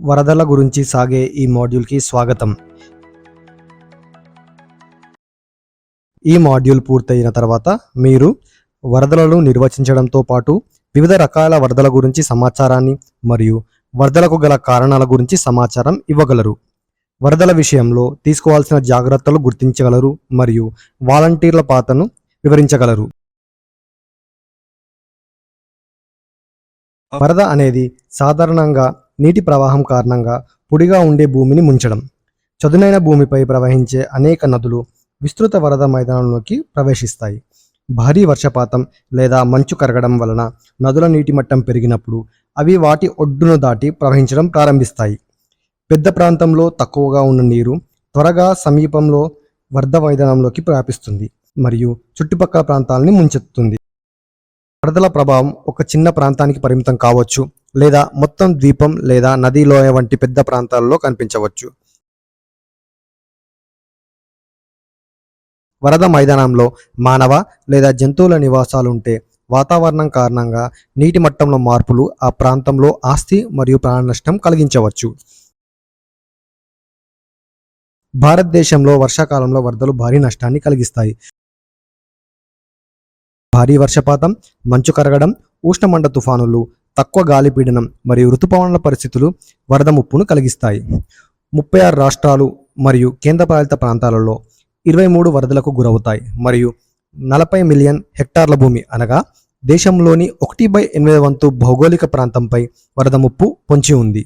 వరదల గురించి సాగే ఈ మాడ్యూల్కి స్వాగతం. ఈ మాడ్యూల్ పూర్తయిన తర్వాత మీరు వరదలను నిర్వచించడంతో పాటు వివిధ రకాల వరదల గురించి సమాచారాన్ని మరియు వరదలకు గల కారణాల గురించి సమాచారం ఇవ్వగలరు. వరదల విషయంలో తీసుకోవాల్సిన జాగ్రత్తలు గుర్తించగలరు మరియు వాలంటీర్ల పాత్రను వివరించగలరు. వరద అనేది సాధారణంగా నీటి ప్రవాహం కారణంగా పొడిగా ఉండే భూమిని ముంచడం. చదునైన భూమిపై ప్రవహించే అనేక నదులు విస్తృత వరద మైదానంలోకి ప్రవేశిస్తాయి. భారీ వర్షపాతం లేదా మంచు కరగడం వలన నదుల నీటి మట్టం పెరిగినప్పుడు అవి వాటి ఒడ్డును దాటి ప్రవహించడం ప్రారంభిస్తాయి. పెద్ద ప్రాంతంలో తక్కువగా ఉన్న నీరు త్వరగా సమీపంలో వరద మైదానంలోకి వ్యాపిస్తుంది మరియు చుట్టుపక్కల ప్రాంతాలని ముంచెత్తుంది వరదల ప్రభావం ఒక చిన్న ప్రాంతానికి పరిమితం కావచ్చు. లేదా మొత్తం ద్వీపం లేదా నదీ లోయ వంటి పెద్ద ప్రాంతాల్లో కనిపించవచ్చు. వరద మైదానంలో మానవ లేదా జంతువుల నివాసాలు ఉంటే వాతావరణం కారణంగా నీటి మట్టంలో మార్పులు ఆ ప్రాంతంలో ఆస్తి మరియు ప్రాణ నష్టం కలిగించవచ్చు. భారతదేశంలో వర్షాకాలంలో వరదలు భారీ నష్టాన్ని కలిగిస్తాయి. భారీ వర్షపాతం మంచు కరగడం ఉష్ణమండ తుఫానులు తక్కువ గాలిపీడనం మరియు ఋతుపవనాల పరిస్థితులు వరద ముప్పును కలిగిస్తాయి. ముప్పై ఆరు రాష్ట్రాలు మరియు కేంద్రపాలిత ప్రాంతాలలో ఇరవై మూడు వరదలకు గురవుతాయి మరియు నలభై మిలియన్ హెక్టార్ల భూమి అనగా దేశంలోని ఒకటి బై ఎనిమిది వంతు భౌగోళిక ప్రాంతంపై వరద ముప్పు పొంచి ఉంది.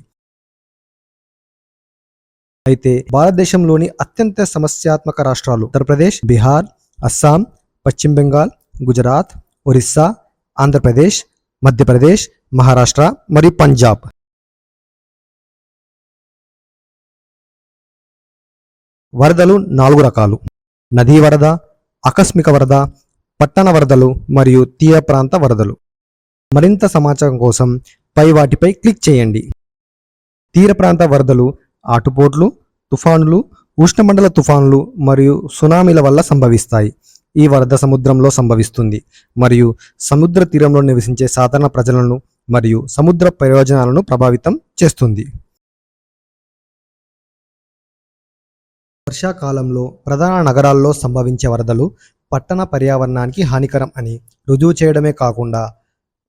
అయితే భారతదేశంలోని అత్యంత సమస్యాత్మక రాష్ట్రాలు ఉత్తరప్రదేశ్ బీహార్ అస్సాం పశ్చిమ బెంగాల్ గుజరాత్ ఒరిస్సా ఆంధ్రప్రదేశ్ మధ్యప్రదేశ్ మహారాష్ట్ర మరియు పంజాబ్. వరదలు నాలుగు రకాలు. నదీ వరద ఆకస్మిక వరద పట్టణ వరదలు మరియు తీర ప్రాంత వరదలు. మరింత సమాచారం కోసం పై వాటిపై క్లిక్ చేయండి. తీర ప్రాంత వరదలు ఆటుపోట్లు తుఫానులు ఉష్ణమండల తుఫానులు మరియు సునామీల వల్ల సంభవిస్తాయి. ఈ వరద సముద్రంలో సంభవిస్తుంది. మరియు సముద్ర తీరంలో నివసించే సాధారణ ప్రజలను మరియు సముద్ర ప్రయోజనాలను ప్రభావితం చేస్తుంది. వర్షాకాలంలో ప్రధాన నగరాల్లో సంభవించే వరదలు పట్టణ పర్యావరణానికి హానికరం అని రుజువు చేయడమే కాకుండా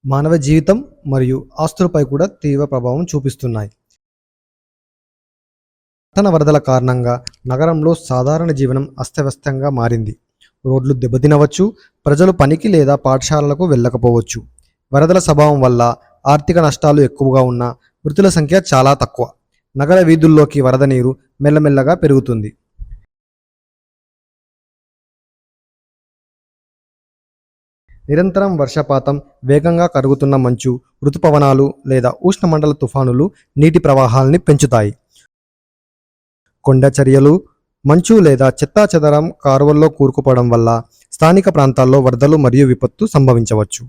మానవ జీవితం మరియు ఆస్తులపై కూడా తీవ్ర ప్రభావం చూపిస్తున్నాయి. పట్టణ వరదల కారణంగా నగరంలో సాధారణ జీవనం అస్తవ్యస్తంగా మారింది. రోడ్లు దెబ్బతినవచ్చు ప్రజలు పనికి లేదా పాఠశాలలకు వెళ్ళకపోవచ్చు. వరదల స్వభావం వల్ల ఆర్థిక నష్టాలు ఎక్కువగా ఉన్న మృతుల సంఖ్య చాలా తక్కువ. నగర వీధుల్లోకి వరద నీరు మెల్లమెల్లగా పెరుగుతుంది. నిరంతరం వర్షపాతం వేగంగా కరుగుతున్న మంచు ఋతుపవనాలు లేదా ఉష్ణమండల తుఫానులు నీటి ప్రవాహాల్ని పెంచుతాయి. కొండ చర్యలు మంచు లేదా చెత్తా చెదరం కారువల్లో కూరుకుపోవడం వల్ల స్థానిక ప్రాంతాల్లో వరదలు మరియు విపత్తు సంభవించవచ్చు.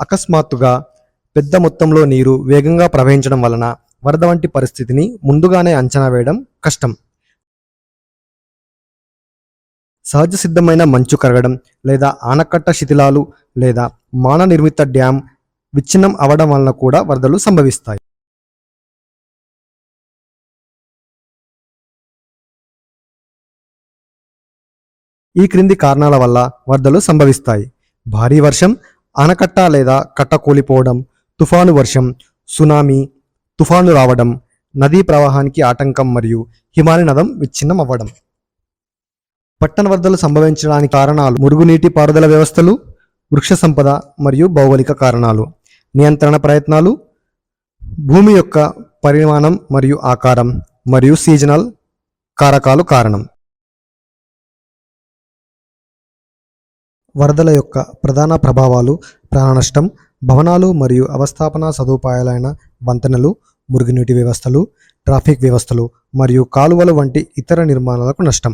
అకస్మాత్తుగా పెద్ద మొత్తంలో నీరు వేగంగా ప్రవహించడం వలన వరద వంటి పరిస్థితిని ముందుగానే అంచనా వేయడం కష్టం. సహజ సిద్ధమైన మంచు కరగడం లేదా ఆనకట్ట శిథిలాలు లేదా మాననిర్మిత డ్యామ్ విచ్ఛిన్నం అవడం వలన కూడా వరదలు సంభవిస్తాయి. ఈ క్రింది కారణాల వల్ల వరదలు సంభవిస్తాయి. భారీ వర్షం ఆనకట్ట లేదా కట్ట కూలిపోవడం తుఫాను వర్షం సునామీ తుఫాను రావడం నదీ ప్రవాహానికి ఆటంకం మరియు హిమాలయ నదం విచ్ఛిన్నం అవ్వడం. పట్టణ వరదలు సంభవించడానికి కారణాలు మురుగునీటి పారుదల వ్యవస్థలు వృక్ష సంపద మరియు భౌగోళిక కారణాలు. నియంత్రణ ప్రయత్నాలు భూమి యొక్క పరిమాణం మరియు ఆకారం మరియు సీజనల్ కారకాలు కారణం. వరదల యొక్క ప్రధాన ప్రభావాలు ప్రాణనష్టం భవనాలు మరియు అవస్థాపన సదుపాయాలైన వంతెనలు మురుగునీటి వ్యవస్థలు ట్రాఫిక్ వ్యవస్థలు మరియు కాలువలు వంటి ఇతర నిర్మాణాలకు నష్టం.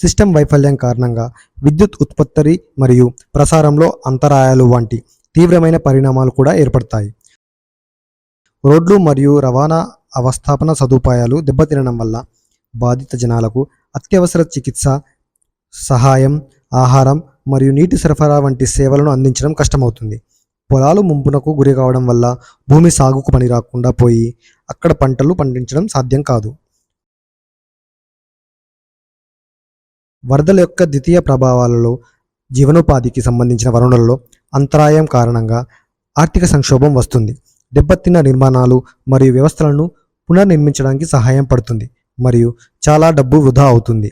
సిస్టమ్ వైఫల్యం కారణంగా విద్యుత్ ఉత్పత్తి మరియు ప్రసారంలో అంతరాయాలు వంటి తీవ్రమైన పరిణామాలు కూడా ఏర్పడతాయి. రోడ్లు మరియు రవాణా అవస్థాపన సదుపాయాలు దెబ్బతినడం వల్ల బాధిత జనాలకు అత్యవసర చికిత్స సహాయం ఆహారం మరియు నీటి సరఫరా వంటి సేవలను అందించడం కష్టమవుతుంది. పొలాలు ముంపునకు గురి కావడం వల్ల భూమి సాగుకు పని రాకుండా పోయి అక్కడ పంటలు పండించడం సాధ్యం కాదు. వరదల యొక్క ద్వితీయ ప్రభావాలలో జీవనోపాధికి సంబంధించిన వనరులలో అంతరాయం కారణంగా ఆర్థిక సంక్షోభం వస్తుంది. దెబ్బతిన్న నిర్మాణాలు మరియు వ్యవస్థలను పునర్నిర్మించడానికి సహాయం పడుతుంది మరియు చాలా డబ్బు వృధా అవుతుంది.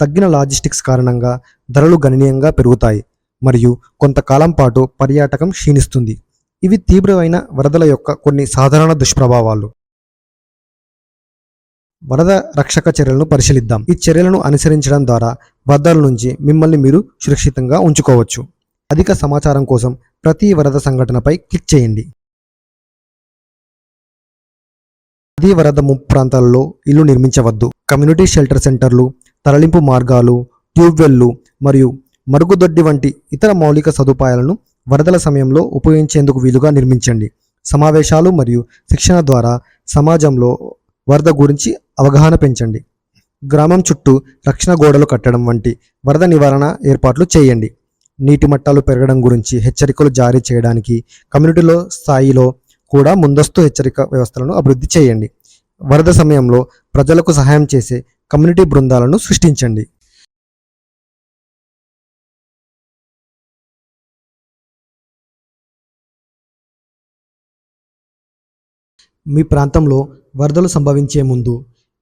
తగ్గిన లాజిస్టిక్స్ కారణంగా ధరలు గణనీయంగా పెరుగుతాయి మరియు కొంతకాలం పాటు పర్యాటకం క్షీణిస్తుంది. ఇవి తీవ్రమైన వరదల యొక్క కొన్ని సాధారణ దుష్ప్రభావాలు. వరద రక్షక చర్యలను పరిశీలిద్దాం. ఈ చర్యలను అనుసరించడం ద్వారా వరదల నుంచి మిమ్మల్ని మీరు సురక్షితంగా ఉంచుకోవచ్చు. అధిక సమాచారం కోసం ప్రతి వరద సంఘటనపై క్లిక్ చేయండి. నదీ వరద ముప్పు ప్రాంతాలలో ఇల్లు నిర్మించవద్దు. కమ్యూనిటీ షెల్టర్ సెంటర్లు తరలింపు మార్గాలు ట్యూబ్వెల్లు మరియు మరుగుదొడ్డి వంటి ఇతర మౌలిక సదుపాయాలను వరదల సమయంలో ఉపయోగించేందుకు వీలుగా నిర్మించండి. సమావేశాలు మరియు శిక్షణ ద్వారా సమాజంలో వరద గురించి అవగాహన పెంచండి. గ్రామం చుట్టూ రక్షణ గోడలు కట్టడం వంటి వరద నివారణ ఏర్పాట్లు చేయండి. నీటి మట్టాలు పెరగడం గురించి హెచ్చరికలు జారీ చేయడానికి కమ్యూనిటీలో స్థాయిలో కూడా ముందస్తు హెచ్చరిక వ్యవస్థలను అభివృద్ధి చేయండి. వరద సమయంలో ప్రజలకు సహాయం చేసే కమ్యూనిటీ బృందాలను సృష్టించండి. మీ ప్రాంతంలో వరదలు సంభవించే ముందు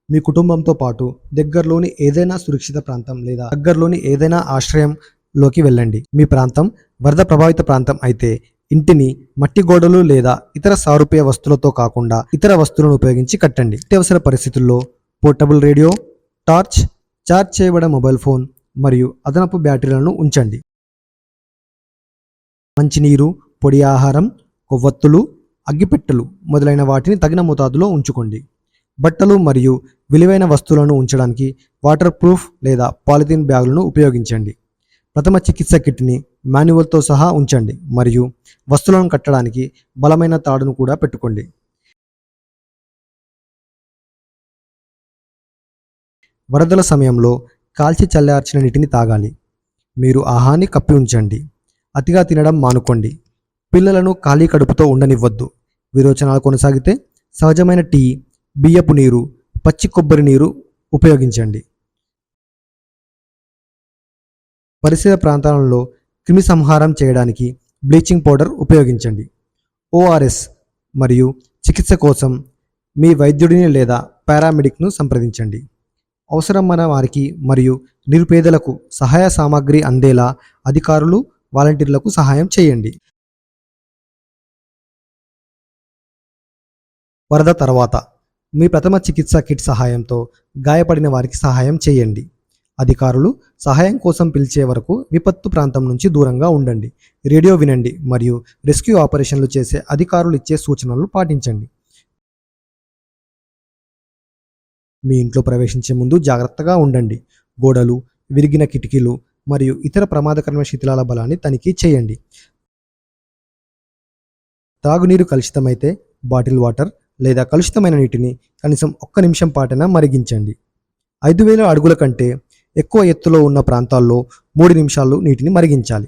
మీ కుటుంబంతో పాటు దగ్గరలోని ఏదైనా సురక్షిత ప్రాంతం లేదా దగ్గరలోని ఏదైనా ఆశ్రయంలోకి వెళ్ళండి. మీ ప్రాంతం వరద ప్రభావిత ప్రాంతం అయితే ఇంటిని మట్టి గోడలు లేదా ఇతర సారూప్య వస్తువులతో కాకుండా ఇతర వస్తువులను ఉపయోగించి కట్టండి. అత్యవసర పరిస్థితుల్లో పోర్టబుల్ రేడియో టార్చ్ ఛార్జ్ చేయబడిన మొబైల్ ఫోన్ మరియు అదనపు బ్యాటరీలను ఉంచండి. మంచినీరు పొడి ఆహారం కొవ్వొత్తులు అగ్గిపెట్టెలు మొదలైన వాటిని తగిన మోతాదులో ఉంచుకోండి. బట్టలు మరియు విలువైన వస్తువులను ఉంచడానికి వాటర్ ప్రూఫ్ లేదా పాలిథిన్ బ్యాగులను ఉపయోగించండి. ప్రథమ చికిత్స కిట్ని మాన్యువల్తో సహా ఉంచండి మరియు వస్తువులను కట్టడానికి బలమైన తాడును కూడా పెట్టుకోండి. వరదల సమయంలో కాల్చి చల్లార్చిన నీటిని తాగాలి. మీరు ఆహాన్ని కప్పి ఉంచండి. అతిగా తినడం మానుకోండి. పిల్లలను ఖాళీ కడుపుతో ఉండనివ్వద్దు. విరోచనాలు కొనసాగితే సహజమైన టీ బియ్యపు నీరు పచ్చి కొబ్బరి నీరు ఉపయోగించండి. పరిసర ప్రాంతాలలో క్రిమి సంహారం చేయడానికి బ్లీచింగ్ పౌడర్ ఉపయోగించండి. ఓఆర్ఎస్ మరియు చికిత్స కోసం మీ వైద్యుడిని లేదా పారామెడిక్ను సంప్రదించండి. అవసరమైన వారికి మరియు నిరుపేదలకు సహాయ సామాగ్రి అందేలా అధికారులు వాలంటీర్లకు సహాయం చేయండి. వరద తర్వాత మీ ప్రథమ చికిత్స కిట్ సహాయంతో గాయపడిన వారికి సహాయం చేయండి. అధికారులు సహాయం కోసం పిలిచే వరకు విపత్తు ప్రాంతం నుంచి దూరంగా ఉండండి. రేడియో వినండి మరియు రెస్క్యూ ఆపరేషన్లు చేసే అధికారులు ఇచ్చే సూచనలు పాటించండి. మీ ఇంట్లో ప్రవేశించే ముందు జాగ్రత్తగా ఉండండి. గోడలు విరిగిన కిటికీలు మరియు ఇతర ప్రమాదకరమైన శిథిలాల బలాన్ని తనిఖీ చేయండి. తాగునీరు కలుషితమైతే బాటిల్ వాటర్ లేదా కలుషితమైన నీటిని కనీసం ఒక్క నిమిషం పాటైనా మరిగించండి. ఐదు వేల అడుగుల కంటే ఎక్కువ ఎత్తులో ఉన్న ప్రాంతాల్లో మూడు నిమిషాలు నీటిని మరిగించాలి.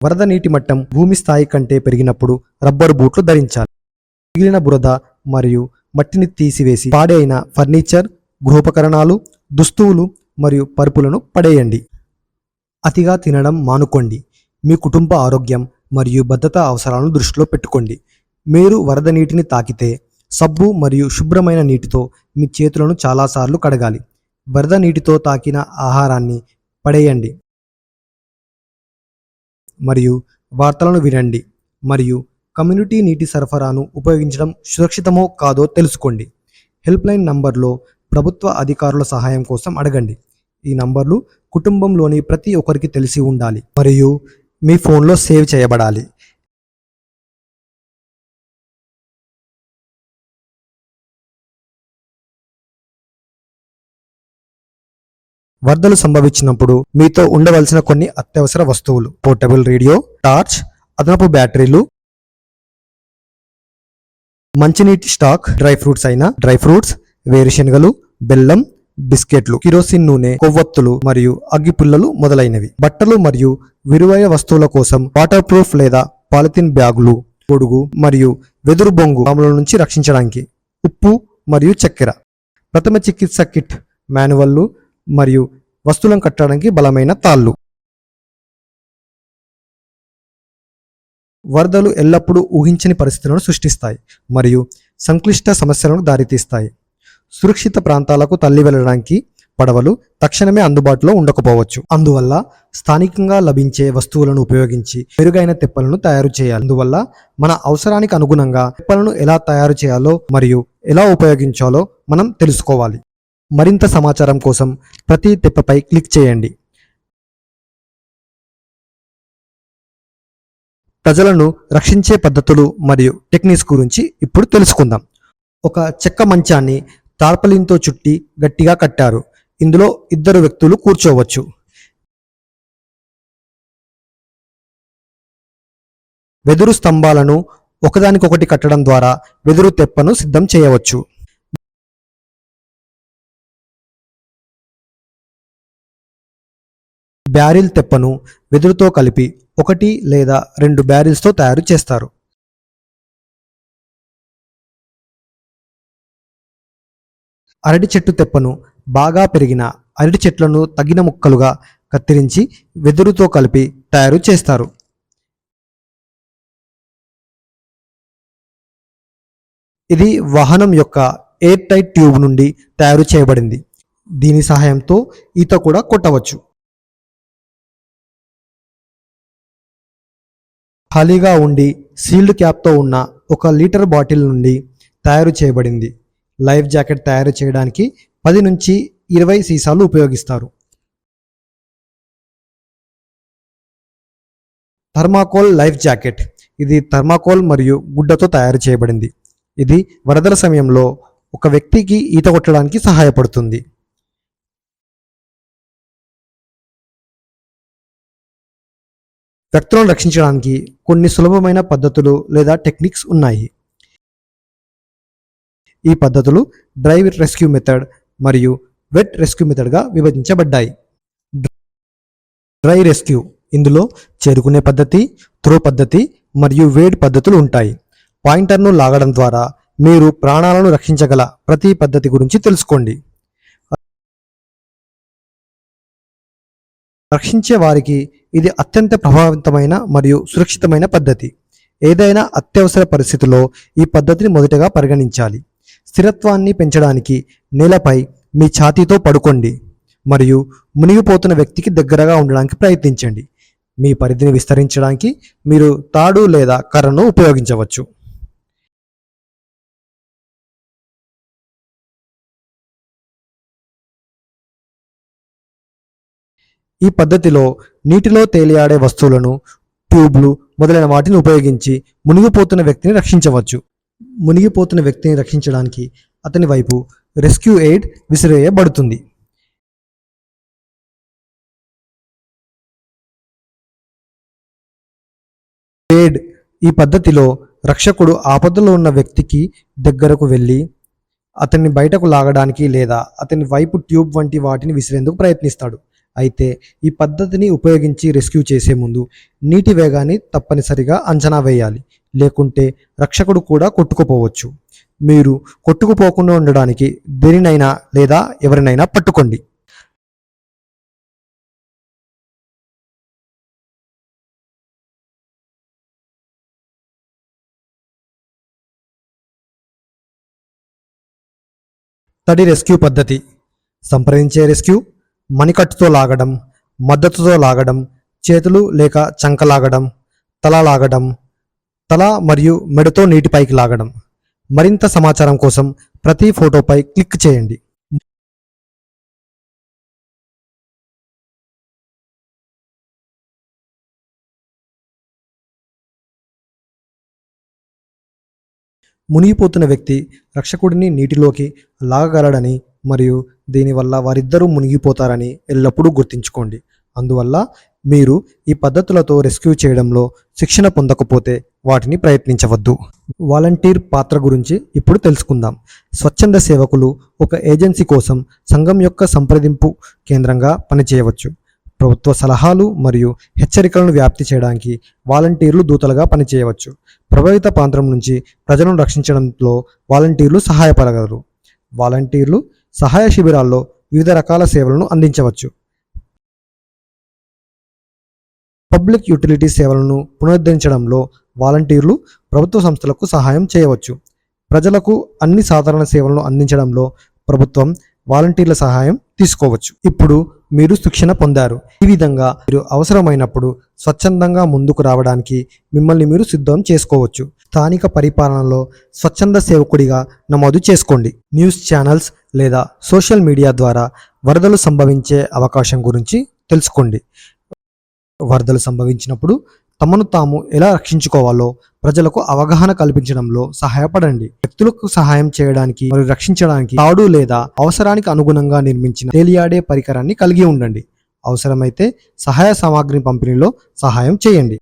వరద నీటి మట్టం భూమి స్థాయి కంటే పెరిగినప్పుడు రబ్బరు బూట్లు ధరించాలి. మిగిలిన బురద మరియు మట్టిని తీసివేసి పాడైన ఫర్నిచర్ గృహోపకరణాలు దుస్తువులు మరియు పరుపులను పడేయండి. అతిగా తినడం మానుకోండి. మీ కుటుంబ ఆరోగ్యం మరియు భద్రతా అవసరాలను దృష్టిలో పెట్టుకోండి. మీరు వరద నీటిని తాకితే సబ్బు మరియు శుభ్రమైన నీటితో మీ చేతులను చాలాసార్లు కడగాలి. వరద నీటితో తాకిన ఆహారాన్ని పడేయండి. మరియు వార్తలను వినండి. మరియు కమ్యూనిటీ నీటి సరఫరాను ఉపయోగించడం సురక్షితమో కాదో తెలుసుకోండి. హెల్ప్లైన్ నంబర్లో ప్రభుత్వ అధికారుల సహాయం కోసం అడగండి. ఈ నంబర్లు కుటుంబంలోని ప్రతి ఒక్కరికి తెలిసి ఉండాలి. మరియు మీ ఫోన్లో సేవ్ చేయబడాలి. వరదలు సంభవించినప్పుడు మీతో ఉండవలసిన కొన్ని అత్యవసర వస్తువులు. పోర్టబుల్ రేడియో టార్చ్ అదనపు బ్యాటరీలు మంచినీటి స్టాక్ డ్రై ఫ్రూట్స్ అయిన డ్రై ఫ్రూట్స్ వేరుశనగలు బెల్లం బిస్కెట్లు కిరోసిన్ నూనె కొవ్వొత్తులు మరియు అగ్గిపుల్లలు మొదలైనవి. బట్టలు మరియు విలువైన వస్తువుల కోసం వాటర్ ప్రూఫ్ లేదా పాలిథిన్ బ్యాగులు పొడుగు మరియు వెదురు బొంగు పాముల నుంచి రక్షించడానికి ఉప్పు మరియు చక్కెర ప్రథమ చికిత్స కిట్ మాన్యువల్లు మరియు వస్తువులను కట్టడానికి బలమైన తాళ్ళు. వరదలు ఎల్లప్పుడూ ఊహించని పరిస్థితులను సృష్టిస్తాయి మరియు సంక్లిష్ట సమస్యలను దారితీస్తాయి. సురక్షిత ప్రాంతాలకు తల్లి వెళ్ళడానికి పడవలు తక్షణమే అందుబాటులో ఉండకపోవచ్చు. అందువల్ల స్థానికంగా లభించే వస్తువులను ఉపయోగించి మెరుగైన తెప్పలను తయారు చేయాలి. అందువల్ల మన అవసరానికి అనుగుణంగా తెప్పలను ఎలా తయారు చేయాలో మరియు ఎలా ఉపయోగించాలో మనం తెలుసుకోవాలి. మరింత సమాచారం కోసం ప్రతి తెప్పపై క్లిక్ చేయండి. ప్రజలను రక్షించే పద్ధతులు మరియు టెక్నిక్స్ గురించి ఇప్పుడు తెలుసుకుందాం. ఒక చెక్క మంచాన్ని తార్పలింతో చుట్టి గట్టిగా కట్టారు. ఇందులో ఇద్దరు వ్యక్తులు కూర్చోవచ్చు. వెదురు స్తంభాలను ఒకదానికొకటి కట్టడం ద్వారా వెదురు తెప్పను సిద్ధం చేయవచ్చు. బ్యారిల్ తెప్పను వెదురుతో కలిపి ఒకటి లేదా రెండు బ్యారిల్స్తో తయారు చేస్తారు. అరటి చెట్టు తెప్పను బాగా పెరిగిన అరటి చెట్లను తగిన ముక్కలుగా కత్తిరించి వెదురుతో కలిపి తయారు చేస్తారు. ఇది వాహనం యొక్క ఎయిర్ టైట్ ట్యూబ్ నుండి తయారు చేయబడింది. దీని సహాయంతో ఈత కూడా కొట్టవచ్చు. ఖాళీగా ఉండి సీల్డ్ క్యాప్తో ఉన్న ఒక లీటర్ బాటిల్ నుండి తయారు చేయబడింది. లైఫ్ జాకెట్ తయారు చేయడానికి పది నుంచి ఇరవై సీసాలు ఉపయోగిస్తారు. Thermocol life jacket. ఇది థర్మాకోల్ మరియు గుడ్డతో తయారు చేయబడింది. ఇది వరదల సమయంలో ఒక వ్యక్తికి ఈత కొట్టడానికి సహాయపడుతుంది. వ్యక్తులను రక్షించడానికి కొన్ని సులభమైన పద్ధతులు లేదా టెక్నిక్స్ ఉన్నాయి. ఈ పద్ధతులు డ్రైవ్ రెస్క్యూ మెథడ్ మరియు వెట్ రెస్క్యూ మెథడ్గా విభజించబడ్డాయి. డ్రై రెస్క్యూ ఇందులో చేరుకునే పద్ధతి త్రో పద్ధతి మరియు వేడ్ పద్ధతులు ఉంటాయి. పాయింటర్ను లాగడం ద్వారా మీరు ప్రాణాలను రక్షించగల ప్రతి పద్ధతి గురించి తెలుసుకోండి. రక్షించే వారికి ఇది అత్యంత ప్రభావితమైన మరియు సురక్షితమైన పద్ధతి. ఏదైనా అత్యవసర పరిస్థితిలో ఈ పద్ధతిని మొదటగా పరిగణించాలి. స్థిరత్వాన్ని పెంచడానికి నేలపై మీ ఛాతీతో పడుకోండి మరియు మునిగిపోతున్న వ్యక్తికి దగ్గరగా ఉండడానికి ప్రయత్నించండి. మీ పరిధిని విస్తరించడానికి మీరు తాడు లేదా కర్రను ఉపయోగించవచ్చు. ఈ పద్ధతిలో నీటిలో తేలియాడే వస్తువులను ట్యూబ్లు మొదలైన వాటిని ఉపయోగించి మునిగిపోతున్న వ్యక్తిని రక్షించవచ్చు. మునిగిపోతున్న వ్యక్తిని రక్షించడానికి అతని వైపు రెస్క్యూ ఎయిడ్ విసిరేయబడుతుంది. ఎయిడ్ ఈ పద్ధతిలో రక్షకుడు ఆపదలో ఉన్న వ్యక్తికి దగ్గరకు వెళ్ళి అతన్ని బయటకు లాగడానికి లేదా అతని వైపు ట్యూబ్ వంటి వాటిని విసిరేందుకు ప్రయత్నిస్తాడు. అయితే ఈ పద్ధతిని ఉపయోగించి రెస్క్యూ చేసే ముందు నీటి వేగాన్ని తప్పనిసరిగా అంచనా వేయాలి. లేకుంటే రక్షకుడు కూడా కొట్టుకుపోవచ్చు. మీరు కొట్టుకుపోకుండా ఉండడానికి దేనినైనా లేదా ఎవరినైనా పట్టుకోండి. తడి రెస్క్యూ పద్ధతి. సంప్రదించే రెస్క్యూ మణికట్టుతో లాగడం మద్దతుతో లాగడం చేతులు లేక చంక లాగడం తల లాగడం తల మరియు మెడతో నీటిపైకి లాగడం. మరింత సమాచారం కోసం ప్రతి ఫోటోపై క్లిక్ చేయండి. మునిగిపోతున్న వ్యక్తి రక్షకుడిని నీటిలోకి లాగగలడని మరియు దీనివల్ల వారిద్దరూ మునిగిపోతారని ఎల్లప్పుడూ గుర్తుంచుకోండి. అందువల్ల మీరు ఈ పద్ధతులతో రెస్క్యూ చేయడంలో శిక్షణ పొందకపోతే వాటిని ప్రయత్నించవద్దు. వాలంటీర్ పాత్ర గురించి ఇప్పుడు తెలుసుకుందాం. స్వచ్ఛంద సేవకులు ఒక ఏజెన్సీ కోసం సంఘం యొక్క సంప్రదింపు కేంద్రంగా పనిచేయవచ్చు. ప్రభుత్వ సలహాలు మరియు హెచ్చరికలను వ్యాప్తి చేయడానికి వాలంటీర్లు దూతలుగా పనిచేయవచ్చు. ప్రభావిత ప్రాంతం నుంచి ప్రజలను రక్షించడంలో వాలంటీర్లు సహాయపడగలరు. వాలంటీర్లు సహాయ శిబిరాల్లో వివిధ రకాల సేవలను అందించవచ్చు. పబ్లిక్ యూటిలిటీ సేవలను పునరుద్ధరించడంలో వాలంటీర్లు ప్రభుత్వ సంస్థలకు సహాయం చేయవచ్చు. ప్రజలకు అన్ని సాధారణ సేవలను అందించడంలో ప్రభుత్వం వాలంటీర్ల సహాయం తీసుకోవచ్చు. ఇప్పుడు మీరు శిక్షణ పొందారు. ఈ విధంగా మీరు అవసరమైనప్పుడు స్వచ్ఛందంగా ముందుకు రావడానికి మిమ్మల్ని మీరు సిద్ధం చేసుకోవచ్చు. స్థానిక పరిపాలనలో స్వచ్ఛంద సేవకుడిగా నమోదు చేసుకోండి. న్యూస్ ఛానల్స్ లేదా సోషల్ మీడియా ద్వారా వరదలు సంభవించే అవకాశం గురించి తెలుసుకోండి. వరదలు సంభవించినప్పుడు తమను తాము ఎలా రక్షించుకోవాలో ప్రజలకు అవగాహన కల్పించడంలో సహాయపడండి. వ్యక్తులకు సహాయం చేయడానికి మరియు రక్షించడానికి తాడు లేదా అవసరానికి అనుగుణంగా నిర్మించిన తేలియాడే పరికరాన్ని కలిగి ఉండండి. అవసరమైతే సహాయ సామాగ్రి పంపిణీలో సహాయం చేయండి.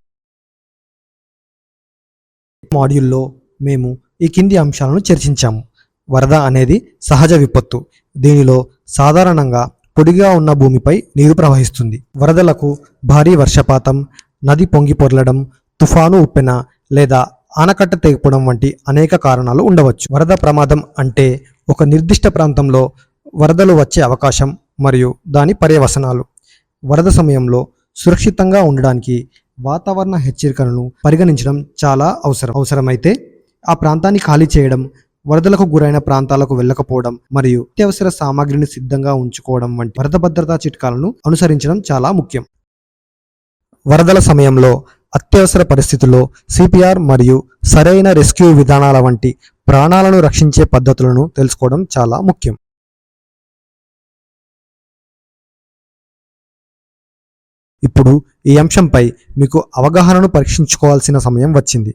మాడ్యూల్లో మేము ఈ కింది అంశాలను చర్చించాము. వరద అనేది సహజ విపత్తు. దీనిలో సాధారణంగా పొడిగా ఉన్న భూమిపై నీరు ప్రవహిస్తుంది. వరదలకు భారీ వర్షపాతం నది పొంగి పొరలడం తుఫాను ఉప్పెన లేదా ఆనకట్ట తెగిపోవడం వంటి అనేక కారణాలు ఉండవచ్చు. వరద ప్రమాదం అంటే ఒక నిర్దిష్ట ప్రాంతంలో వరదలు వచ్చే అవకాశం మరియు దాని పర్యవసనాలు. వరద సమయంలో సురక్షితంగా ఉండడానికి వాతావరణ హెచ్చరికలను పరిగణించడం చాలా అవసరం. అవసరమైతే ఆ ప్రాంతాన్ని ఖాళీ చేయడం వరదలకు గురైన ప్రాంతాలకు వెళ్ళకపోవడం మరియు అత్యవసర సామాగ్రిని సిద్ధంగా ఉంచుకోవడం వంటి వరద భద్రతా చిట్కాలను అనుసరించడం చాలా ముఖ్యం. వరదల సమయంలో అత్యవసర పరిస్థితుల్లో సిపిఆర్ మరియు సరైన రెస్క్యూ విధానాల వంటి ప్రాణాలను రక్షించే పద్ధతులను తెలుసుకోవడం చాలా ముఖ్యం. ఇప్పుడు ఈ అంశంపై మీకు అవగాహనను పరీక్షించుకోవాల్సిన సమయం వచ్చింది.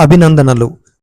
అభినందనలు.